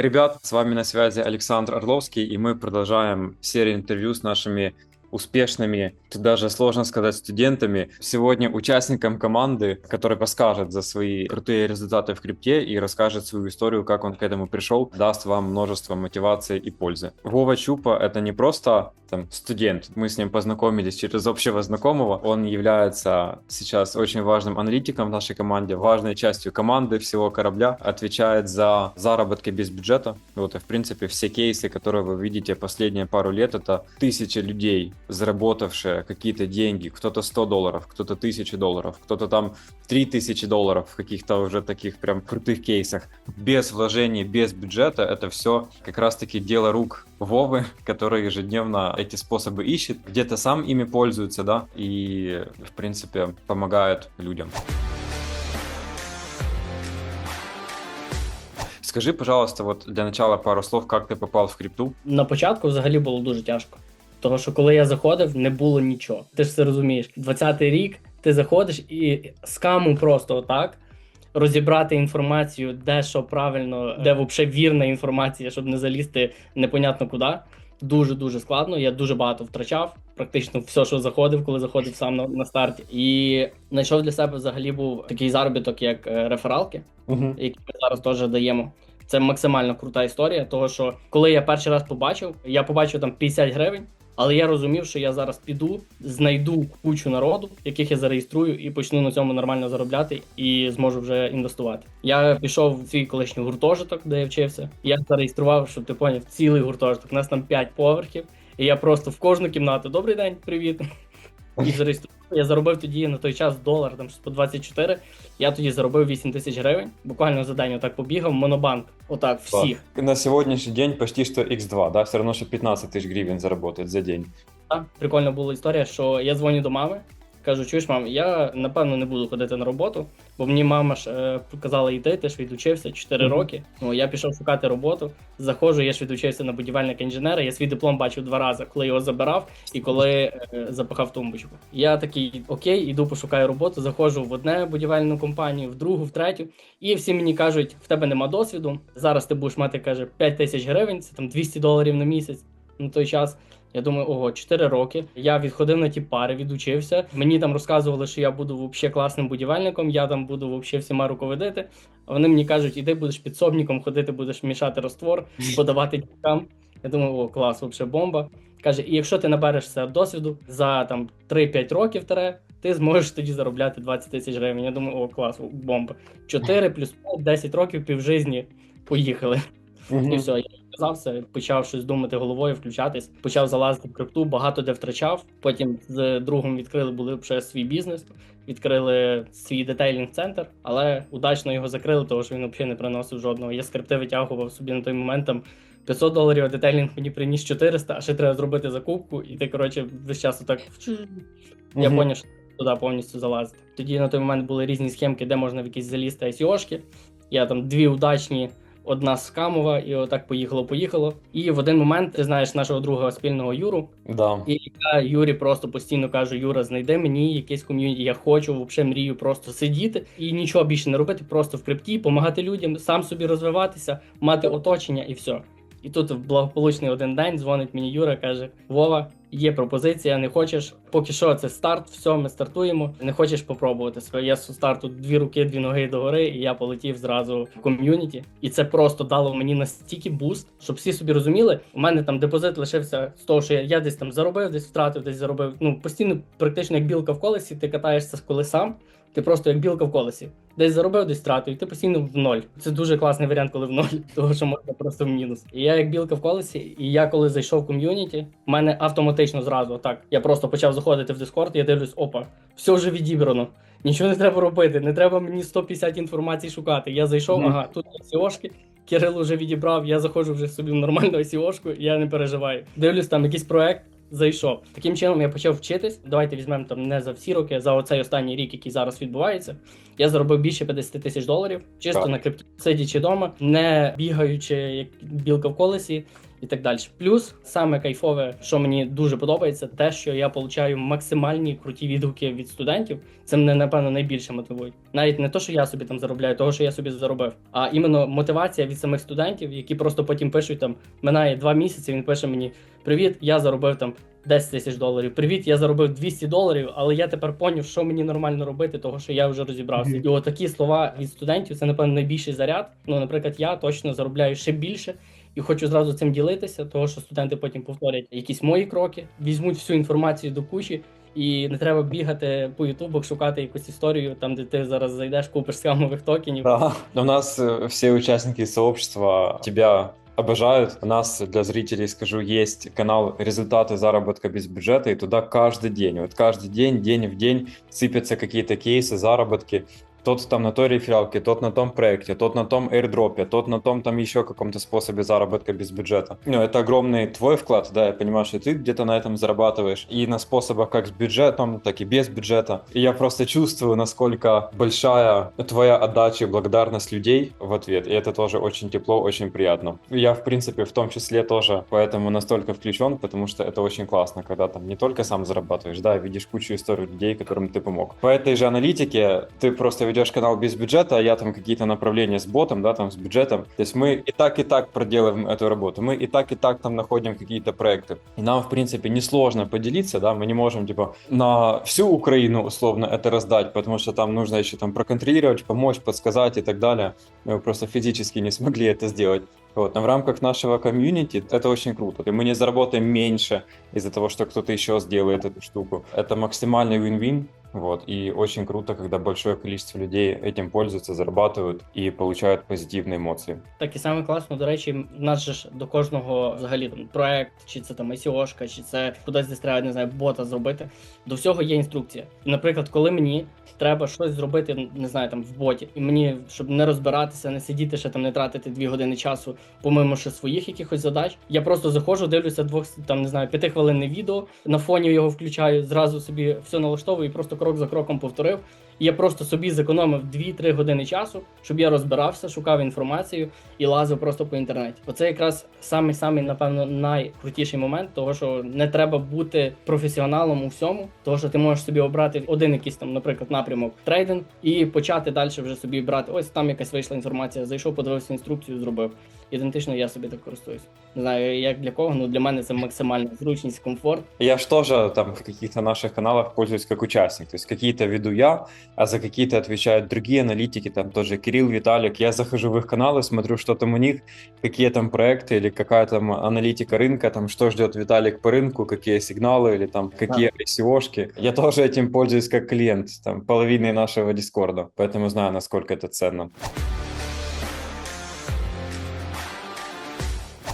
Ребят, с вами на связи Александр Орловский, и мы продолжаем серию интервью с нашими успешными, даже сложно сказать студентами. Сегодня участником команды, который расскажет за свои крутые результаты в крипте и расскажет свою историю, как он к этому пришел, даст вам множество мотивации и пользы. Вова Чупа — это не просто там, студент, мы с ним познакомились через общего знакомого, он является сейчас очень важным аналитиком в нашей команде, важной частью команды всего корабля, отвечает за заработки без бюджета. Вот и в принципе все кейсы, которые вы видите последние пару лет, это тысячи людей, заработавшие какие-то деньги, кто-то 100 долларов, кто-то 1000 долларов, кто-то там 3000 долларов в каких-то уже таких прям крутых кейсах. Без вложений, без бюджета это все как раз-таки дело рук Вовы, который ежедневно эти способы ищет, где-то сам ими пользуется, да, и, в принципе, помогает людям. Скажи, пожалуйста, вот для начала пару слов, как ти попав в крипту? На початку взагалі було дуже тяжко. Тому що коли я заходив, не було нічого. Ти ж це розумієш. 20-й рік ти заходиш і скаму просто отак розібрати інформацію, де що правильно, де взагалі вірна інформація, щоб не залізти непонятно куди. Дуже дуже складно. Я дуже багато втрачав. Практично все, що заходив, коли заходив сам на, на старті. І знайшов для себе взагалі був такий заробіток, як е, рефералки, Угу. які ми зараз теж даємо. Це максимально крута історія, того що коли я перший раз побачив, я побачив там 50 гривень, але я розумів, що я зараз піду, знайду кучу народу, яких я зареєструю, і почну на цьому нормально заробляти і зможу вже інвестувати. Я пішов в свій колишній гуртожиток, де я вчився. Я зареєстрував, щоб ти поняв, цілий гуртожиток. У нас там 5 поверхів, і я просто в кожну кімнату Добрий день, привіт. І зареєстрував. Я заробив тоді на той час долар, там по 24. Я тоді заробив 8 тисяч гривень. Буквально за день отак побігав. Монобанк, отак всіх. На сьогоднішній день почти що x2, да, все одно що 15 тисяч гривень заробити за день. Так, прикольна була історія, що я дзвоню до мами, кажу: чуєш, мам, я напевно не буду ходити на роботу, бо мені мама ж е, казала йти, ти ж відучився 4 Мгм. роки. Ну я пішов шукати роботу. Заходжу, я ж відучився на будівельника інженера. Я свій диплом бачив два рази, коли його забирав і коли е, запахав тумбочку. Я такий окей, іду пошукаю роботу. Заходжу в одне будівельну компанію, в другу, в третю. І всі мені кажуть: в тебе нема досвіду. Зараз ти будеш мати каже 5 тисяч гривень, це там 200 доларів на місяць на той час. Я думаю, ого, 4 роки. Я відходив на ті пари, відучився. Мені там розказували, що я буду вообще класним будівельником, я там буду вообще всіма руководити. А вони мені кажуть, іди будеш підсобником ходити, будеш мішати раствор, подавати дітям. Я думаю, о, клас, вообще бомба. Каже, і якщо ти наберешся досвіду за там 3-5 років тере, ти зможеш тоді заробляти 20 тисяч гривень. Я думаю, о, клас, бомба. 4 плюс 5, 10 років півжизні. Поїхали. І все, я відказався, почав щось думати головою, включатись, почав залазити в крипту, багато де втрачав. Потім з другом відкрили були вже свій бізнес, відкрили свій детейлінг-центр, але удачно його закрили, тому що він взагалі не приносив жодного. Я з крипти витягував собі на той момент там 500 доларів, а детейлінг мені приніс 400, а ще треба зробити закупку, і ти, коротше, весь час отак. Я поняв, що туди повністю залазити. Тоді на той момент були різні схемки, де можна в якісь залізти ICO-шки. Я там дві удачні, одна скамова, і отак поїхало-поїхало. І в один момент ти знаєш нашого друга спільного Юру. Да. І я Юрі просто постійно кажу: Юра, знайди мені якесь ком'юніті. Я хочу взагалі мрію просто сидіти і нічого більше не робити, просто в крипті, допомагати людям, сам собі розвиватися, мати оточення і все. І тут в благополучний один день дзвонить мені Юра, каже: Вова, є пропозиція, не хочеш. Поки що це старт, все, ми стартуємо. Не хочеш попробувати себе. Я з старту дві руки, дві ноги догори, і я полетів зразу в ком'юніті. І це просто дало мені настільки буст, щоб всі собі розуміли. У мене там депозит лишився з того, що я, я десь там заробив, десь втратив, десь заробив. Ну постійно, практично як білка в колесі, ти катаєшся з колесам. Ти просто як білка в колесі. Десь заробив, десь втратив, і ти постійно в ноль. Це дуже класний варіант, коли в ноль, тому що можна просто в мінус. І я як білка в колесі, і я коли зайшов в ком'юніті, в мене автоматично зразу так. Я просто почав заходити в Discord, я дивлюсь, опа, все вже відібрано. Нічого не треба робити, не треба мені 150 інформацій шукати. Я зайшов, Мгм. ага, тут є сіошки. Кирил вже відібрав, я заходжу вже собі в нормальну сіошку, я не переживаю. Дивлюсь, там якийсь проект. Зайшов. Таким чином я почав вчитись. Давайте візьмемо там не за всі роки, а за оцей останній рік, який зараз відбувається. Я заробив більше 50 тисяч доларів, чисто Так. на крипті, сидячи вдома, не бігаючи як білка в колесі. І так далі. Плюс саме кайфове, що мені дуже подобається, те, що я получаю максимальні круті відгуки від студентів. Це мене напевно найбільше мотивує. Навіть не то, що я собі там заробляю, того, що я собі заробив, а іменно мотивація від самих студентів, які просто потім пишуть там минає два місяці. Він пише мені: Привіт, я заробив там 10 тисяч доларів. Привіт, я заробив 200 доларів, але я тепер поняв, що мені нормально робити, того що я вже розібрався. І от такі слова від студентів це напевно найбільший заряд. Ну, наприклад, я точно заробляю ще більше І хочу зразу цим ділитися, того що студенти потім повторять якісь мої кроки, візьмуть всю інформацію до кучі, і не треба бігати по ютубах, шукати якусь історію, там де ти зараз зайдеш, купиш скамових токенів. Да. У нас э, все участники сообщества тебя обожают. У нас, для зрителей скажу, есть канал «Результаты заработка без бюджета», и туда каждый день, вот каждый день, день в день сыпятся какие-то кейсы, заработки. Тот там на той рефералке, тот на том проекте, тот на том airdropе, тот на том там еще каком-то способе заработка без бюджета. Ну, это огромный твой вклад, да, я понимаю, что ты где-то на этом зарабатываешь. И на способах как с бюджетом, так и без бюджета. И я просто чувствую, насколько большая твоя отдача и благодарность людей в ответ. И это тоже очень тепло, очень приятно. Я, в принципе, в том числе тоже поэтому настолько включен, потому что это очень классно, когда там не только сам зарабатываешь, да, видишь кучу историй людей, которым ты помог. По этой же аналитике ты просто ведешь канал без бюджета, а я там какие-то направления с ботом, да, там с бюджетом. То есть мы и так, и так проделываем эту работу. Мы и так, и так там находим какие-то проекты. И нам, в принципе, несложно поделиться, да, мы не можем, типа, на всю Украину, условно, это раздать, потому что там нужно еще там проконтролировать, помочь, подсказать и так далее. Мы просто физически не смогли это сделать. Вот, но в рамках нашего комьюнити это очень круто. И мы не заработаем меньше из-за того, что кто-то еще сделает эту штуку. Это максимальный win-win. Вот, и очень круто, когда большое количество людей этим пользуются, зарабатывают и получают позитивные эмоции. Так і саме класно, до речі, в нас же ж до кожного взагалі там проект, чи це там ICO-шка, чи це кудись десь треба, не знаю, бота зробити. До всього є інструкція. І, наприклад, коли мені треба щось зробити, не знаю, там в боті, і мені, щоб не розбиратися, не сидіти, ще там не тратити дві години часу, помимо ще своїх якихось задач. Я просто заходжу, дивлюся двох там, не знаю, п'ятихвилинне відео, на фоні його включаю, зразу собі все налаштовую і просто крок за кроком повторив. І я просто собі зекономив 2-3 години часу, щоб я розбирався, шукав інформацію і лазив просто по інтернеті. Оце якраз самий самий, напевно, найкрутіший момент, того що не треба бути професіоналом у всьому, того що ти можеш собі обрати один якийсь там, наприклад, напрямок трейдинг, і почати далі вже собі брати. Ось там якась вийшла інформація, зайшов, подивився інструкцію, зробив Ідентично я собі так користуюсь. Не знаю, як для кого, ну для мене це максимальна зручність, комфорт. Я ж тоже там в каких-то наших каналах пользуюсь как участник. То есть какие-то веду я, а за какие-то отвечают другие аналитики, там тоже Кирилл, Виталик. Я захожу в их каналы, смотрю, что там у них, какие там проекты или какая там аналитика рынка, там что ждет Виталик по рынку, какие сигналы или там какие ICO-шки. Я тоже этим пользуюсь как клиент, там половиной нашего Дискорда, поэтому знаю, насколько это ценно.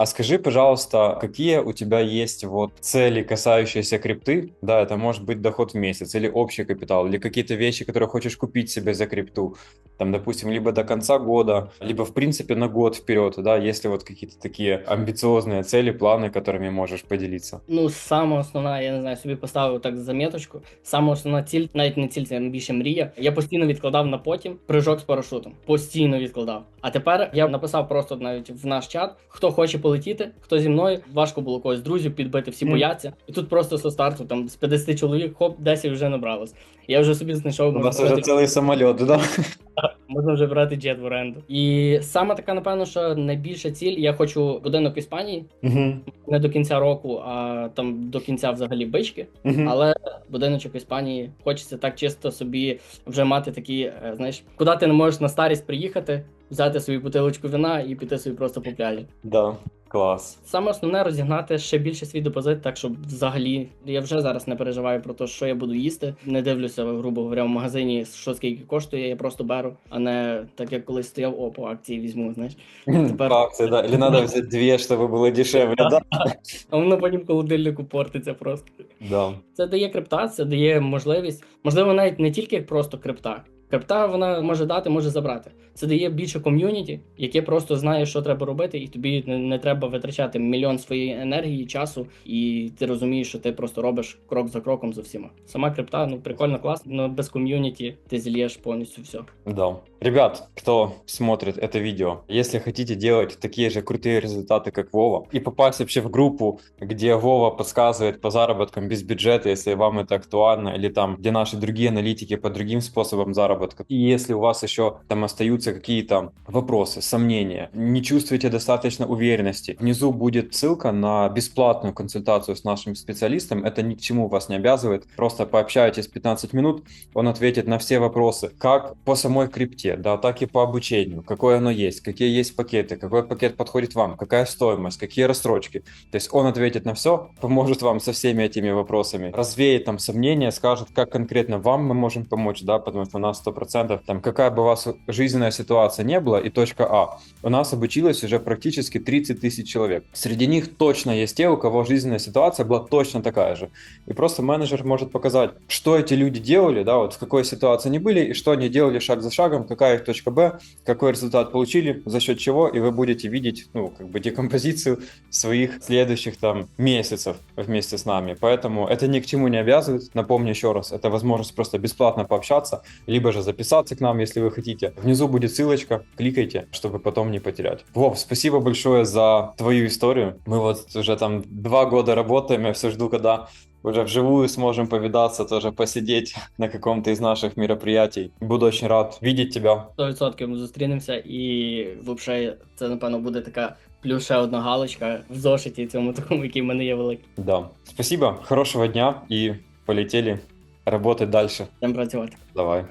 А скажи, пожалуйста, какие у тебя есть вот цели, касающиеся крипты? Да, это может быть доход в месяц или общий капитал, или какие-то вещи, которые хочешь купить себе за крипту. Там, допустим, либо до конца года, либо, в принципе, на год вперед, да, если вот какие-то такие амбициозные цели, планы, которыми можешь поделиться. Ну, саме основна, я не знаю, собі поставив так заметочку. Саме основна ціль, навіть не ціль, це більше мрія. Я постійно відкладав на потім прыжок з парашутом. Постійно відкладав. А тепер я написав просто навіть в наш чат, хто хоче полетіти, хто зі мною. Важко було когось друзів підбити, всі Мгм. бояться. І тут просто со старту, там з 50 чоловік, хоп, 10 вже набралось. Я вже собі знайшов У можна нас уже брати, целый самолет, да? можна вже брати джет в оренду. І саме така, напевно, що найбільша ціль. Я хочу будинок в Іспанії. Не до кінця року, а там до кінця взагалі бички. Але будиночок в Іспанії хочеться так чисто собі вже мати такі, е, знаєш, куди ти не можеш на старість приїхати, взяти свою бутилочку вина і піти собі просто по пляжі. Да, класс. Саме основне розігнати ще більше свій депозит, так щоб взагалі я вже зараз не переживаю про те, що я буду їсти. Не дивлюся, грубо говоря, в магазині, що скільки коштує, я просто беру, а не так як колись стояв, о, по акції візьму, знаєш. Тепер- акции, да. Или надо взять две, чтобы было дешевле, да? А воно потім холодильнику портиться просто. Да. Це дає крипта, це дає можливість, можливо, навіть не тільки просто крипта, Крипта вона може дати, може забрати. Це дає більше ком'юніті, яке просто знає, що треба робити, і тобі не треба витрачати мільйон своєї енергії, часу, і ти розумієш, що ти просто робиш крок за кроком за всіма. Сама крипта, ну прикольно, класно, але без ком'юніті ти зільєш повністю все. Да. Ребят, кто смотрит это видео, если хотите делать такие же крутые результаты, как Вова, и попасть вообще в группу, где Вова подсказывает по заработкам без бюджета, если вам это актуально, или там, где наши другие аналитики по другим способам заработка, и если у вас еще там остаются какие-то вопросы, сомнения, не чувствуете достаточно уверенности, внизу будет ссылка на бесплатную консультацию с нашим специалистом, это ни к чему вас не обязывает, просто пообщайтесь 15 минут, он ответит на все вопросы, как по самой крипте, да, так и по обучению, какое оно есть, какие есть пакеты, какой пакет подходит вам, какая стоимость, какие рассрочки. То есть он ответит на все, поможет вам со всеми этими вопросами, развеет там сомнения, скажет, как конкретно вам мы можем помочь, да, потому что у нас 100%, там, какая бы у вас жизненная ситуация не была, и точка А, у нас обучилось уже практически 30 тысяч человек. Среди них точно есть те, у кого жизненная ситуация была точно такая же. И просто менеджер может показать, что эти люди делали, да, вот в какой ситуации они были, и что они делали шаг за шагом, какая их точка Б, какой результат получили, за счет чего, и вы будете видеть, ну, как бы декомпозицию своих следующих там месяцев вместе с нами. Поэтому это ни к чему не обязывает. Напомню еще раз, это возможность просто бесплатно пообщаться, либо же записаться к нам, если вы хотите. Внизу будет ссылочка, кликайте, чтобы потом не потерять. Вов, спасибо большое за твою историю. Мы вот уже там два года работаем, я все жду, когда уже вживую сможем повидаться, тоже посидеть на каком-то из наших мероприятий. Буду очень рад видеть тебя. 100% ми зустрінемося, і взагалі це, напевно, буде така плюс ще одна галочка в зошиті цьому такому, який в мене є великий. Да. Спасибо, хорошего дня и полетели работать дальше. Будемо працювати. Давай.